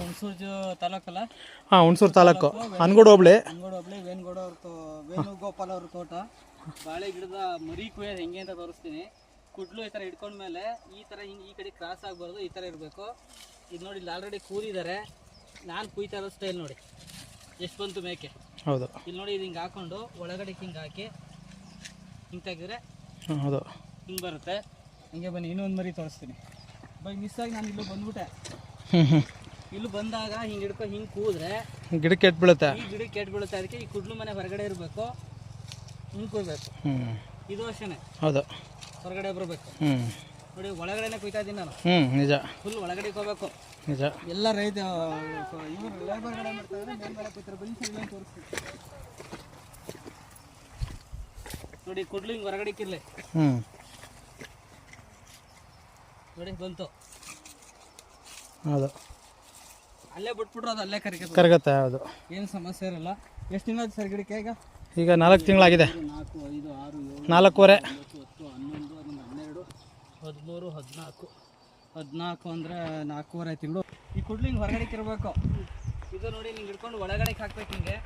ಹುಣಸೂರು ತಾಲೂಕಲ್ಲ? ಹಾಂ ಹುಣಸೂರು ತಾಲೂಕು. ಅನ್ಗೋಡು ಹೋಬಳಿ. ಅಂಗೋಡು ಒಬ್ಳೆ ವೇಣುಗೌಡ ಅವ್ರ ತೋ ವೇಣುಗೋಪಾಲ್ ಅವ್ರ ತೋಟ. ಬಾಳೆ ಗಿಡದ ಮರಿ ಕುಯ್ಯೋದು ಹೆಂಗೆ ಅಂತ ತೋರಿಸ್ತೀನಿ. ಕುಡ್ಲು ಈ ಥರ ಹಿಡ್ಕೊಂಡ್ಮೇಲೆ ಈ ಥರ ಹಿಂಗೆ ಈ ಕಡೆ ಕ್ರಾಸ್ ಆಗಬಾರ್ದು ಈ ಥರ ಇರಬೇಕು. ಇದು ನೋಡಿ ಇಲ್ಲಿ ಆಲ್ರೆಡಿ ಕೂದಿದ್ದಾರೆ ನಾನು ಕುಯ್ತಾ ಇರೋ ಸ್ಟೈಲ್ ನೋಡಿ. ಎಷ್ಟು ಬಂತು ಮೇಕೆ? ಹೌದು. ಇಲ್ಲಿ ನೋಡಿ ಇದು ಹಿಂಗೆ ಹಾಕೊಂಡು ಒಳಗಡೆ ಹಿಂಗೆ ಹಾಕಿ ಹಿಂಗೆ ತೆಗೆದ್ರೆ ಹೌದು. ಹಿಂಗೆ ಬರುತ್ತೆ. ಹಿಂಗೆ ಬನ್ನಿ ಇನ್ನೊಂದು ಮರಿ ತೋರಿಸ್ತೀನಿ. ಬೈ ಮಿಸ್ ಆಗಿ ನಾನು ಇಲ್ಲೂ ಬಂದ್ಬಿಟ್ಟೆ. ಹ್ಞೂ ಹ್ಞೂ ಇಲ್ಲೂ ಬಂದಾಗ ಹಿಂಗೆ ಹಿಡ್ಕೊ ಹಿಂಗೆ ಕೂದ್ರೆ ಗಿಡಕ್ಕೆ ಎಟ್ ಬೀಳುತ್ತೆ? ಈ ಗಿಡಕ್ಕೆ ಕೆಟ್ಟು ಬೀಳುತ್ತೆ ಅದಕ್ಕೆ ಈ ಕುಡ್ಲು ಮನೆ ಹೊರಗಡೆ ಇರಬೇಕು ಹಿಂಗೆ ಕೂರ್ಬೇಕು ಹ್ಞೂ ಇದು ಅಷ್ಟೇ ಹೌದು. ಹೊರಗಡೆ ಬರಬೇಕು. ಹ್ಞೂ ನೋಡಿ ಒಳಗಡೆನೆ ಕುಯ್ತಾ ಇದ್ದೀನಿ ನಾನು. ಹ್ಮ್ ನಿಜ. ಫುಲ್ ಒಳಗಡೆ ಹೋಗ್ಬೇಕು. ನಿಜ. ಎಲ್ಲ ರೈತ ಇವರು ಮಾಡ್ತಾರೆ ಮೇಲ್ಗಡೆ ಕೂತಾರೆ ತೋರಿಸ್ತೀನಿ. ನೋಡಿ ಕುಡ್ಲು ಹಿಂಗೆ ಹೊರಗಡೆ ಇಕ್ಕಿರ್ಲಿ. ಹ್ಞೂ ನೋಡಿ ಬಂತು. ಹೌದು. ಅಲ್ಲೇ ಬಿಟ್ಬಿಟ್ರು ಅದು ಅಲ್ಲೇ ಕರಿಕೆ ಕರಗತ್ತೆ ಹೌದು. ಏನು ಸಮಸ್ಯೆ ಇರಲ್ಲ. ಎಷ್ಟು ತಿಂಗಳು ಸರ್ ಗಿಡಕ್ಕೆ ಈಗ? ಈಗ ನಾಲ್ಕು ತಿಂಗಳಾಗಿದೆ. ನಾಲ್ಕು ಐದು ಆರು ಏಳು ನಾಲ್ಕೂವರೆ. ಹತ್ತು ಹನ್ನೊಂದು ಹನ್ನೊಂದು ಹನ್ನೆರಡು ಹದಿಮೂರು ಹದಿನಾಲ್ಕು. ಹದಿನಾಲ್ಕು ಅಂದರೆ ನಾಲ್ಕೂವರೆ ತಿಂಗಳು. ಈ ಕುಡ್ಲು ಹಿಂಗೆ ಹೊರಗಡೆ ಇರಬೇಕು ಇದು ನೋಡಿ ನಿಂಗೆ ಹಿಡ್ಕೊಂಡು ಒಳಗಡೆ ಹಾಕ್ಬೇಕು ಹಿಂಗೆ.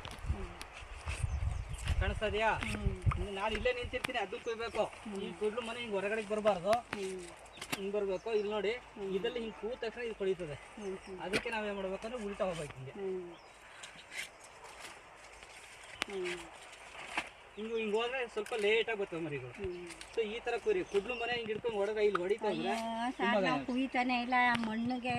ಕಾಣಿಸ್ತದ್ಯಾ ನಾನು ಇಲ್ಲೇ ನಿಂತಿರ್ತೀನಿ ಅದಕ್ಕೆ ಕುಯ್ಬೇಕು. ಈ ಕುಡ್ಲು ಮನೆ ಹಿಂಗೆ ಹೊರಗಡೆ ಬರಬಾರ್ದು. ಹಿಂಗೆ ಬರಬೇಕು ಇಲ್ಲಿ ನೋಡಿ ಇದರಲ್ಲಿ ಹಿಂಗ್ ಕೂತ ತಕ್ಷಣ ಇದು ಕೊಡಿತದೆ ಅದಕ್ಕೆ ನಾವೇನು ಮಾಡ್ಬೇಕು ಅಂದ್ರೆ ಉಲ್ಟಾ ಹೋಗ್ಬೇಕು ಹಿಂಗೆ. ಹಿಂಗೆ ಹಿಂಗೆ ಹೋದ್ರೆ ಸ್ವಲ್ಪ ಲೇಟಾಗಿ ಬರ್ತವೆ ಮರಿಗಳು ಸೊ ಈ ತರ ಕುರಿ ಕುಡ್ಲು ಮನೆ ಹಿಂಗೆ ಹಿಡ್ಕೊಂಡು ಹೊಡೆದ ಇಲ್ಲಿ ಹೊಡಿತಾ ಕುಯ್ತಾನೆ ಇಲ್ಲ ಮಣ್ಣಿಗೆ